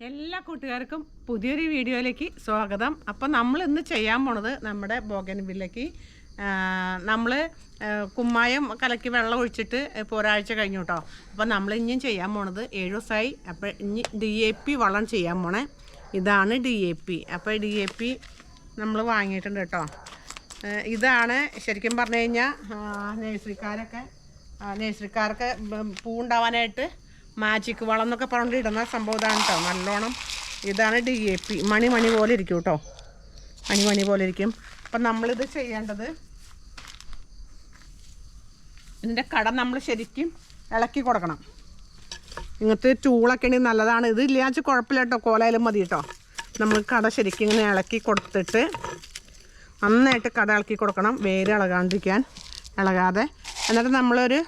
എല്ലാ കൂട്ടുകാർക്കും പുതിയൊരു വീഡിയോയിലേക്ക് സ്വാഗതം. അപ്പം നമ്മൾ ഇന്ന് ചെയ്യാൻ പോണത് നമ്മുടെ ബോഗൻവില്ലയ്ക്ക് നമ്മൾ കുമ്മായം കലക്കി വെള്ളം ഒഴിച്ചിട്ട് ഇപ്പോൾ ഒരാഴ്ച കഴിഞ്ഞു കേട്ടോ അപ്പം നമ്മൾ ഇനിയും ചെയ്യാൻ പോണത് ഏഴ് ദിവസമായി അപ്പോൾ ഇനി ഡി എ പി വളം ചെയ്യാൻ പോണേ. ഇതാണ് ഡി എ പി അപ്പോൾ ഡി എ പി നമ്മൾ വാങ്ങിയിട്ടുണ്ട് കേട്ടോ ഇതാണ് ശരിക്കും പറഞ്ഞു കഴിഞ്ഞാൽ നേഴ്സറിക്കാരൊക്കെ നേഴ്സറിക്കാർക്ക് പൂ ഉണ്ടാവാനായിട്ട് മാജിക് വളം എന്നൊക്കെ പറഞ്ഞിട്ട് ഇടുന്ന സംഭവം ഇതാണ് കേട്ടോ നല്ലോണം ഇതാണ് ഡി എ പി മണി മണി പോലെ ഇരിക്കും കേട്ടോ മണി മണി പോലെ ഇരിക്കും. അപ്പം നമ്മളിത് ചെയ്യേണ്ടത് ഇതിന്റെ കട നമ്മൾ ശരിക്കും ഇളക്കി കൊടുക്കണം. ഇങ്ങനത്തെ ചൂളൊക്കെ ഉണ്ടെങ്കിൽ നല്ലതാണ്. ഇത് ഇല്ലാച്ച കുഴപ്പമില്ല കേട്ടോ കോലായാലും മതി കേട്ടോ നമ്മൾ കട ശരിക്കും ഇങ്ങനെ ഇളക്കി കൊടുത്തിട്ട് നന്നായിട്ട് കട ഇളക്കി കൊടുക്കണം. വേര് ഇളകാണ്ടിരിക്കാൻ ഇളകാതെ. എന്നിട്ട് നമ്മളൊരു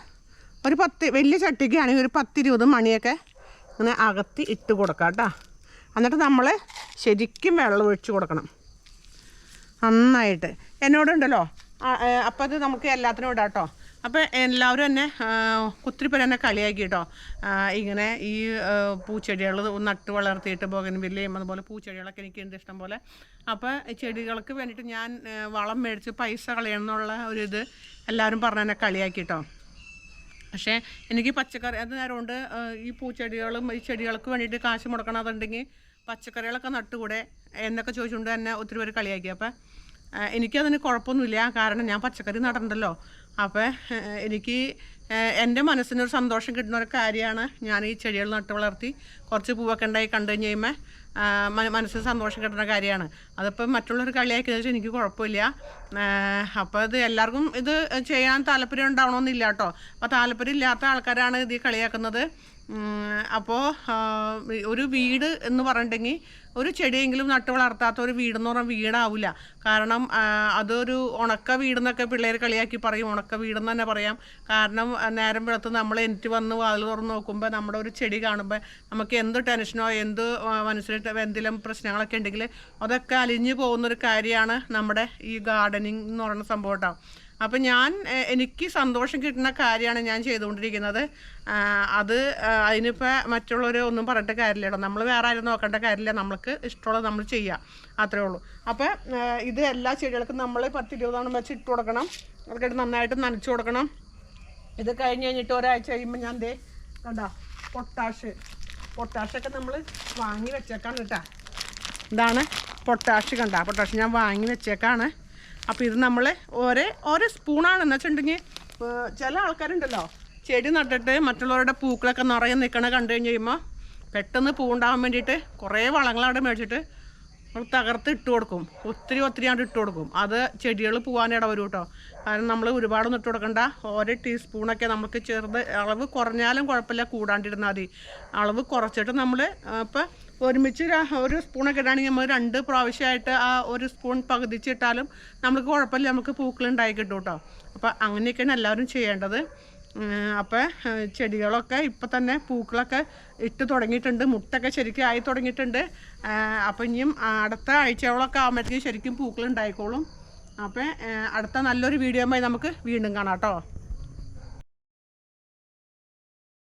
ഒരു പത്ത് വലിയ ചട്ടിക്കാണെങ്കിൽ ഒരു പത്തിരുപത് മണിയൊക്കെ ഇങ്ങനെ അകത്തി ഇട്ട് കൊടുക്കാം കേട്ടോ. എന്നിട്ട് നമ്മൾ ശരിക്കും വെള്ളം ഒഴിച്ച് കൊടുക്കണം. നന്നായിട്ട്. എന്നോടുണ്ടല്ലോ? അപ്പോൾ അത് നമുക്ക് എല്ലാത്തിനും ഇടാം കേട്ടോ. അപ്പോൾ എല്ലാവരും എന്നെ ഒത്തിരി പേര് എന്നെ കളിയാക്കി കേട്ടോ. ഇങ്ങനെ ഈ പൂച്ചെടികൾ നട്ട് വളർത്തിയിട്ട് ബോഗൻവില്ലയും അതുപോലെ പൂച്ചെടികളൊക്കെ എനിക്ക് ഉണ്ട് ഇഷ്ടം പോലെ. അപ്പോൾ ചെടികൾക്ക് വേണ്ടിയിട്ട് ഞാൻ വളം മേടിച്ച് പൈസ കളയണമെന്നുള്ള ഒരു ഇത് എല്ലാവരും പറഞ്ഞ എന്നെ കളിയാക്കി കേട്ടോ. പക്ഷേ എനിക്ക് പച്ചക്കറി അത് നേരമുണ്ട് ഈ പൂച്ചെടികളും ഈ ചെടികൾക്ക് വേണ്ടിയിട്ട് കാശ് മുടക്കണമെന്നുണ്ടെങ്കിൽ പച്ചക്കറികളൊക്കെ നട്ടുകൂടെ എന്നൊക്കെ ചോദിച്ചുകൊണ്ട് തന്നെ ഒത്തിരി പേര് കളിയാക്കി. അപ്പം എനിക്കതിന് കുഴപ്പമൊന്നുമില്ല. കാരണം ഞാൻ പച്ചക്കറി നടണ്ടല്ലോ. അപ്പോൾ എനിക്ക് എന്റെ മനസ്സിനൊരു സന്തോഷം കിട്ടുന്ന ഒരു കാര്യമാണ് ഞാൻ ഈ ചെടികൾ നട്ട് വളർത്തി കുറച്ച് പൂവൊക്കെ ഉണ്ടായി കണ്ടു കഴിഞ്ഞ് കഴിയുമ്പോൾ മനസ്സിന് സന്തോഷം കിട്ടുന്ന കാര്യമാണ്. അതിപ്പോൾ മറ്റുള്ളവർ കളിയാക്കി വെച്ചാൽ എനിക്ക് കുഴപ്പമില്ല. അപ്പോൾ ഇത് എല്ലാവർക്കും ഇത് ചെയ്യാൻ താല്പര്യം ഉണ്ടാവണമെന്നില്ല കേട്ടോ. അപ്പോൾ താല്പര്യം ഇല്ലാത്ത ആൾക്കാരാണ് ഇത് കളിയാക്കുന്നത്. അപ്പോൾ ഒരു വീട് എന്ന് പറഞ്ഞിട്ടുണ്ടെങ്കിൽ ഒരു ചെടിയെങ്കിലും നട്ട് വളർത്താത്ത ഒരു വീടെന്ന് പറഞ്ഞാൽ വീടാവില്ല കാരണം അതൊരു ഉണക്ക വീടെന്നൊക്കെ പിള്ളേർ കളിയാക്കി പറയും. ഉണക്ക വീടെന്ന് തന്നെ പറയാം. കാരണം നേരം വെളുത്ത് നമ്മൾ എനിക്ക് വന്ന് വാതിൽ തുറന്ന് നോക്കുമ്പോൾ നമ്മുടെ ഒരു ചെടി കാണുമ്പോൾ നമുക്ക് എന്ത് ടെൻഷനോ എന്ത് ആ, മനസ്സിൽ എന്തെങ്കിലും പ്രശ്നങ്ങളൊക്കെ ഉണ്ടെങ്കിൽ അതൊക്കെ അലിഞ്ഞു പോകുന്നൊരു കാര്യമാണ് നമ്മുടെ ഈ ഗാർഡനിങ് എന്ന് പറയുന്ന സംഭവം കേട്ടോ. അപ്പം ഞാൻ എനിക്ക് സന്തോഷം കിട്ടുന്ന കാര്യമാണ് ഞാൻ ചെയ്തുകൊണ്ടിരിക്കുന്നത്. അത് അതിനിപ്പോൾ മറ്റുള്ളവർ ഒന്നും പറഞ്ഞിട്ട് കാര്യമില്ല കേട്ടോ. നമ്മൾ വേറെ ആരും നോക്കേണ്ട കാര്യമില്ല. നമ്മൾക്ക് ഇഷ്ടമുള്ളത് നമ്മൾ ചെയ്യാം. അത്രേ ഉള്ളൂ. അപ്പോൾ ഇത് എല്ലാ ചെടികൾക്കും നമ്മൾ പത്ത് ഇരുപതോളം വെച്ച് ഇട്ട് കൊടുക്കണം. അതൊക്കെ നന്നായിട്ട് നനച്ച് കൊടുക്കണം. ഇത് കഴിഞ്ഞ് കഴിഞ്ഞിട്ട് ഒരാഴ്ച കഴിയുമ്പോൾ ഞാൻ ദേ കണ്ടോ പൊട്ടാഷ്. പൊട്ടാഷൊക്കെ നമ്മൾ വാങ്ങി വെച്ചേക്കാണ് കേട്ടോ. ഇതാണ് പൊട്ടാഷ് കണ്ട പൊട്ടാഷ് ഞാൻ വാങ്ങി വെച്ചേക്കാണ്. അപ്പോൾ ഇത് നമ്മൾ ഒരേ ഓരോ സ്പൂണാണെന്ന് വെച്ചിട്ടുണ്ടെങ്കിൽ ഏർ ചില ആൾക്കാരുണ്ടല്ലോ ചെടി നട്ടിട്ട് മറ്റുള്ളവരുടെ പൂക്കളൊക്കെ നിറയെ നിൽക്കണ കണ്ടു കഴിഞ്ഞ് കഴിയുമ്പോൾ പെട്ടെന്ന് പൂ ഉണ്ടാകാൻ വേണ്ടിയിട്ട് കുറേ വളങ്ങൾ അവിടെ മേടിച്ചിട്ട് നമ്മൾ തകർത്ത് ഇട്ട് കൊടുക്കും. ഒത്തിരി ഒത്തിരി ആണ്ട് ഇട്ട് കൊടുക്കും. അത് ചെടികൾ പോകാനിട വരും കേട്ടോ. കാരണം നമ്മൾ ഒരുപാടൊന്നും ഇട്ട് കൊടുക്കണ്ട. ഓരോ ടീസ്പൂണൊക്കെ നമുക്ക് ചെറുത് അളവ് കുറഞ്ഞാലും കുഴപ്പമില്ല കൂടാണ്ടിരുന്നാൽ മതി. അളവ് കുറച്ചിട്ട് നമ്മൾ ഇപ്പം ഒരുമിച്ച് ഒരു സ്പൂണൊക്കെ ഇടുകയാണെങ്കിൽ നമ്മൾ രണ്ട് പ്രാവശ്യമായിട്ട് ആ ഒരു സ്പൂൺ പകുതിച്ചിട്ടാലും നമുക്ക് കുഴപ്പമില്ല. നമുക്ക് പൂക്കളുണ്ടായി കിട്ടും കേട്ടോ. അപ്പോൾ അങ്ങനെയൊക്കെയാണ് എല്ലാവരും ചെയ്യേണ്ടത്. അപ്പോൾ ചെടികളൊക്കെ ഇപ്പം തന്നെ പൂക്കളൊക്കെ ഇട്ട് തുടങ്ങിയിട്ടുണ്ട്. മുട്ടൊക്കെ ശരിക്കും ആയി തുടങ്ങിയിട്ടുണ്ട്. അപ്പോൾ ഇനിയും അടുത്ത ആഴ്ചകളൊക്കെ ആകുമ്പോഴത്തേക്കും ശരിക്കും പൂക്കളുണ്ടായിക്കോളും അപ്പോൾ അടുത്ത നല്ലൊരു വീഡിയോയുമായി നമുക്ക് വീണ്ടും കാണാം കേട്ടോ.